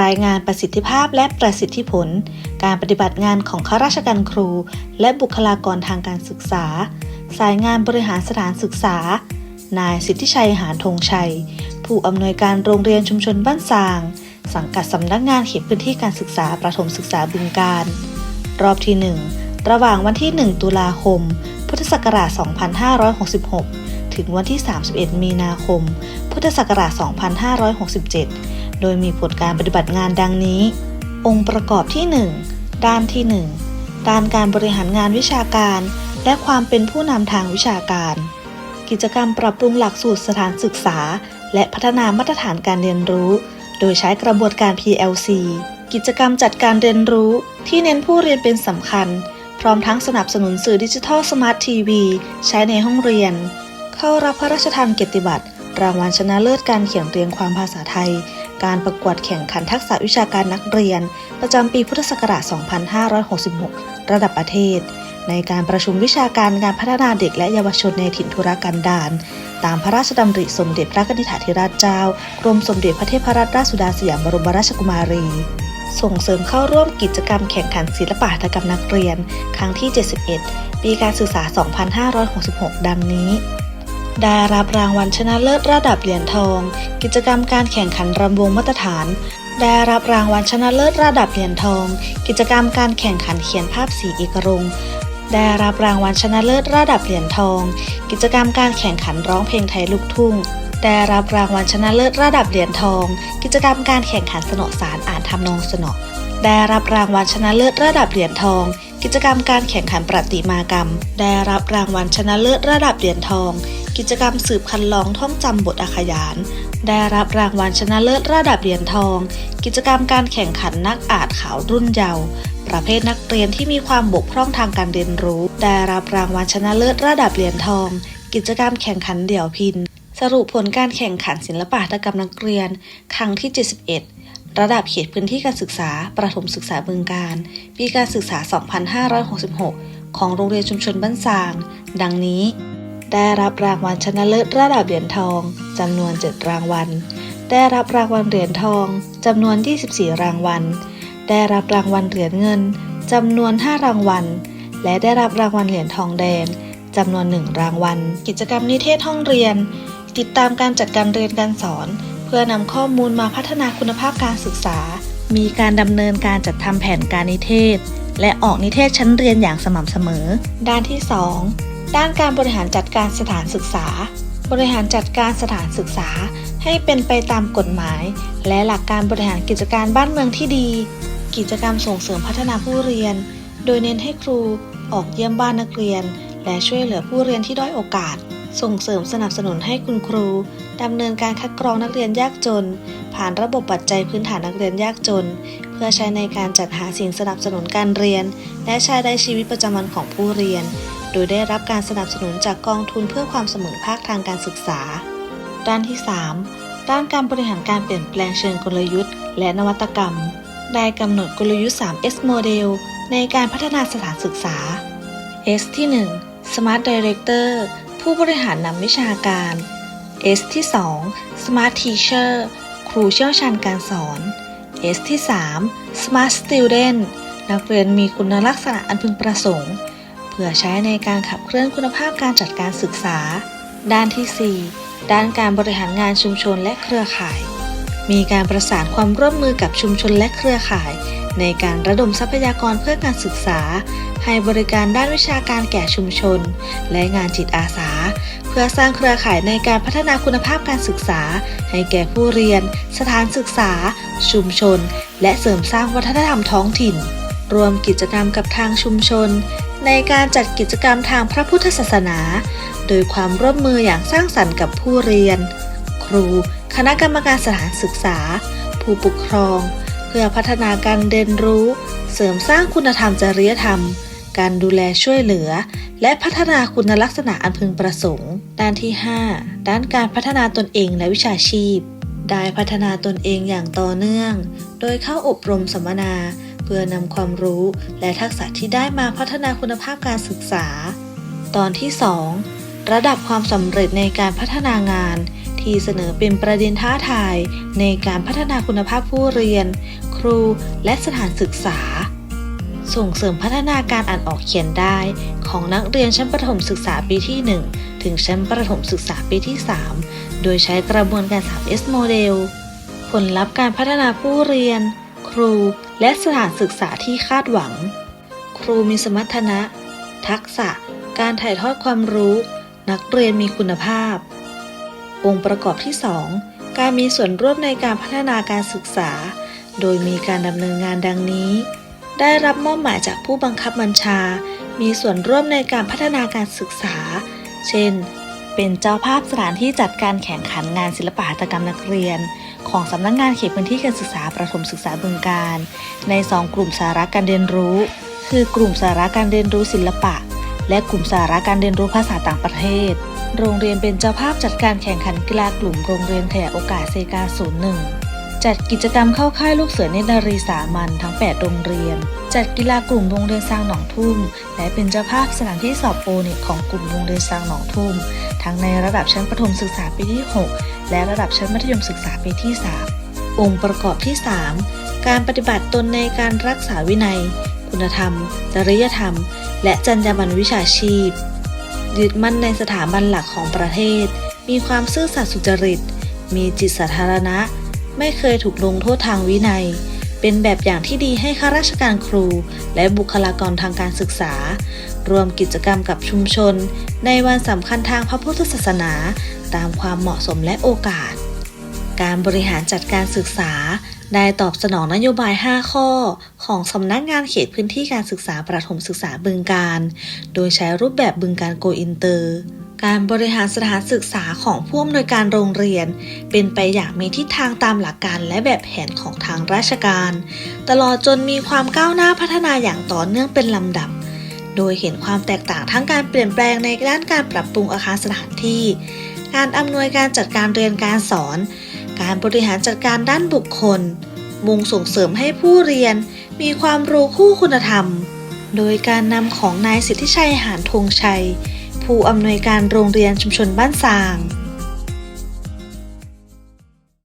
รายงานประสิทธิภาพและประสิทธิผล การปฏิบัติงานของข้าราชการครู และบุคลากรทางการศึกษา สายงานบริหารสถานศึกษา นายสิทธิชัยหานธงชัย ผู้อำนวยการโรงเรียนชุมชนบ้านสาง สังกัดสำนักงานเขตพื้นที่การศึกษาประถมศึกษาบึงการ รอบที่ 1 ระหว่างวันที่ 1 ตุลาคม พุทธศักราช 2566 ถึงวันที่ 31 มีนาคม พุทธศักราช 2567 โดยมีผลการปฏิบัติงานดังนี้ องค์ประกอบที่ 1 ด้านที่ 1 ด้านการบริหารงานวิชาการ และความเป็นผู้นำทางวิชาการ กิจกรรมปรับปรุงหลักสูตรสถานศึกษา และพัฒนามาตรฐานการเรียนรู้ โดยใช้กระบวนการ PLC กิจกรรมจัดการเรียนรู้ที่เน้นผู้เรียนเป็นสำคัญ พร้อมทั้งสนับสนุนสื่อดิจิทัลสมาร์ททีวีใช้ในห้องเรียน เข้ารับพระราชทานเกียรติบัตร รางวัลชนะเลิศการเขียนเรียงความภาษาไทย การประกวดแข่งขันทักษะวิชาการนักเรียน ประจำปีพุทธศักราช 2566 ระดับประเทศ ในการประชุมวิชาการการพัฒนาเด็กและเยาวชนในถิ่นทุรกันดารตามพระราชดำริสมเด็จพระนิธิถาธิราชเจ้ากรมสมเด็จพระเทพรัตนราชสุดาสยามบรมราชกุมารีส่งเสริมเข้าร่วมกิจกรรมแข่งขันศิลปะหัตถกรรมนักเรียน ครั้งที่ 71 ปีการศึกษา 2566 ดังนี้ ได้รับรางวัลชนะเลิศระดับเหรียญทอง กิจกรรมการแข่งขันรำวงมาตรฐาน ได้รับรางวัลชนะเลิศระดับเหรียญทอง กิจกรรมการแข่งขันเขียนภาพสีเอกรงได้รับรางวัลชนะเลิศระดับเหรียญทอง กิจกรรมการแข่งขันร้องเพลงไทยลูกทุ่ง ได้รับรางวัลชนะเลิศระดับเหรียญทอง กิจกรรมการแข่งขันสนอสารอ่านทำนองสนอได้รับรางวัลชนะเลิศระดับเหรียญทอง กิจกรรมการแข่งขันประติมากรรม ได้รับรางวัลชนะเลิศระดับเหรียญทอง กิจกรรมสืบคันลองท่องจำบทอาขยาน ได้รับรางวัลชนะเลิศระดับเหรียญทอง กิจกรรมการแข่งขันนักอ่านข่าวรุ่นเยาว์ประเภทนักเรียนที่มีความบกพร่องทางการเรียนรู้ ได้รับรางวัลชนะเลิศระดับเหรียญทอง กิจกรรมแข่งขันเดี่ยวพิน สรุปผลการแข่งขันศิลปะตกรรมนักเรียน ครั้งที่ 71 ระดับเขตพื้นที่การศึกษา ประถมศึกษาบึงการ ปีการศึกษา 2566 ของโรงเรียนชุมชนบ้านสาง ดังนี้ ได้รับรางวัลชนะเลิศระดับเหรียญทองจำนวน 7 รางวัล ได้รับรางวัลเหรียญทองจำนวน 24 รางวัล ได้รับรางวัลเหรียญเงินจำนวน 5 รางวัล และได้รับรางวัลเหรียญทองแดงจำนวน 1 รางวัล กิจกรรมนิเทศห้องเรียน ติดตามการจัดการเรียนการสอน เพื่อนำข้อมูลมาพัฒนาคุณภาพการศึกษา มีการดำเนินการจัดทำแผนการนิเทศ และออกนิเทศชั้นเรียนอย่างสม่ำเสมอ ด้านที่ 2 ด้านการบริหารจัดการสถานศึกษา บริหารจัดการสถานศึกษา ให้เป็นไปตามกฎหมาย และหลักการบริหารกิจการบ้านเมืองที่ดี กิจกรรมส่งเสริมพัฒนาผู้เรียน โดยเน้นให้ครูออกเยี่ยมบ้านนักเรียน และช่วยเหลือผู้เรียนที่ด้อยโอกาส ส่งเสริมสนับสนุนให้คุณครูดำเนินการคัดกรองนักเรียนยากจน ผ่านระบบปัจจัยพื้นฐานนักเรียนยากจน เพื่อใช้ในการจัดหาสิ่งสนับสนุนการเรียน และใช้ในชีวิตประจำวันของผู้เรียน โดยได้รับการสนับสนุนจากกองทุนเพื่อความเสมอภาคทางการศึกษา ด้านที่ 3 ด้านการบริหารการเปลี่ยนแปลงเชิงกลยุทธ์ และนวัตกรรม ได้กำหนดกลยุทธ์ 3S Model ในการพัฒนาสถานศึกษา S ที่ 1 Smart Director ผู้บริหารนำวิชาการ S ที่ 2 Smart Teacher ครูเชี่ยวชาญการสอน S ที่ 3 Smart Student นักเรียนมีคุณลักษณะอันพึงประสงค์ พื่อใช้ในการขับเคลื่อนคุณภาพการจัดการศึกษา ด้านที่ 4 ด้านการบริหารงานชุมชนและเครือข่าย มีการประสานความร่วมมือกับชุมชนและเครือข่าย ในการระดมทรัพยากรเพื่อการศึกษา ให้บริการด้านวิชาการแก่ชุมชน และงานจิตอาสา เพื่อสร้างเครือข่ายในการพัฒนาคุณภาพการศึกษา ให้แก่ผู้เรียน สถานศึกษา ชุมชน และเสริมสร้างวัฒนธรรมท้องถิ่นรวมกิจกรรมกับทางชุมชน ในการจัดกิจกรรมทางพระพุทธศาสนา โดยความร่วมมืออย่างสร้างสรรค์กับผู้เรียน ครู คณะกรรมการสถานศึกษา ผู้ปกครอง เพื่อพัฒนาการเรียนรู้ เสริมสร้างคุณธรรมจริยธรรม การดูแลช่วยเหลือ และพัฒนาคุณลักษณะอันพึงประสงค์ ด้านที่ 5 ด้านการพัฒนาตนเองและวิชาชีพ ได้พัฒนาตนเองอย่างต่อเนื่อง โดยเข้าอบรมสัมมนา พื่อนำความรู้และทักษะที่ได้มาพัฒนาคุณภาพการศึกษา ตอนที่ 2 ระดับความสำเร็จในการพัฒนางาน ที่เสนอเป็นประเด็นท้าทายในการพัฒนาคุณภาพผู้เรียน ครูและสถานศึกษา ส่งเสริมพัฒนาการอ่านออกเขียนได้ ของนักเรียนชั้นประถมศึกษาปีที่ 1 ถึงชั้นประถมศึกษาปีที่ 3 โดยใช้กระบวนการ 3S โมเดลผลลัพธ์การพัฒนาผู้เรียน ครูและสถานศึกษาที่คาดหวัง ครูมีสมรรถนะ ทักษะ การถ่ายทอดความรู้ นักเรียนมีคุณภาพ องค์ประกอบที่ 2 การมีส่วนร่วมในการพัฒนาการศึกษา โดยมีการดำเนินงานดังนี้ ได้รับมอบหมายจากผู้บังคับบัญชา มีส่วนร่วมในการพัฒนาการศึกษา เช่น เป็นเจ้าภาพสถานที่จัดการแข่งขันงานศิลปหัตถกรรมนักเรียน ของสำนักงานเขตพื้นที่การศึกษาประถมศึกษาบึงการ ในสองกลุ่มสาระการเรียนรู้ คือกลุ่มสาระการเรียนรู้ศิลปะ และกลุ่มสาระการเรียนรู้ภาษาต่างประเทศ โรงเรียนเป็นเจ้าภาพจัดการแข่งขันกีฬากลุ่มโรงเรียนขยายโอกาสเซกา01 จัดกิจกรรมเข้าค่ายลูกเสือเนตรนารีสามัญทั้ง 8 โรงเรียน จัดกีฬากลุ่มโรงเรียนซางหนองทุ่ม และเป็นเจ้าภาพสถานที่สอบโอเน็ตของกลุ่มโรงเรียนซางหนองทุ่ม ทั้งในระดับชั้นประถมศึกษาปีที่ 6 และระดับชั้นมัธยมศึกษาปีที่ 3 องค์ประกอบที่ 3 การปฏิบัติตนในการรักษาวินัย คุณธรรม จริยธรรม และจรรยาบรรณวิชาชีพ ยึดมั่นในสถาบันหลักของประเทศ มีความซื่อสัตย์สุจริต มีจิตสาธารณะ ไม่เคยถูกลงโทษทางวินัย เป็นแบบอย่างที่ดีให้ข้าราชการครู และบุคลากรทางการศึกษา รวมกิจกรรมกับชุมชน ในวันสำคัญทางพระพุทธศาสนา ตามความเหมาะสมและโอกาส การบริหารจัดการศึกษา ได้ตอบสนองนโยบาย 5 ข้อ ของสำนักงานเขตพื้นที่การศึกษาประถมศึกษาบึงการ โดยใช้รูปแบบบึงการโกอินเตอร์ การบริหารสถานศึกษาของผู้อำนวยการโรงเรียน เป็นไปอย่างมีทิศทางตามหลักการและแบบแผนของทางราชการ ตลอดจนมีความก้าวหน้าพัฒนาอย่างต่อเนื่องเป็นลำดับ โดยเห็นความแตกต่างทั้งการเปลี่ยนแปลงในด้านการปรับปรุงอาคารสถานที่ การอำนวยการจัดการเรียนการสอน การบริหารจัดการด้านบุคคล มุ่งส่งเสริมให้ผู้เรียน มีความรู้คู่คุณธรรม โดยการนำของนายสิทธิชัยหานธงชัย ผู้อำนวยการโรงเรียนชุมชนบ้านสาง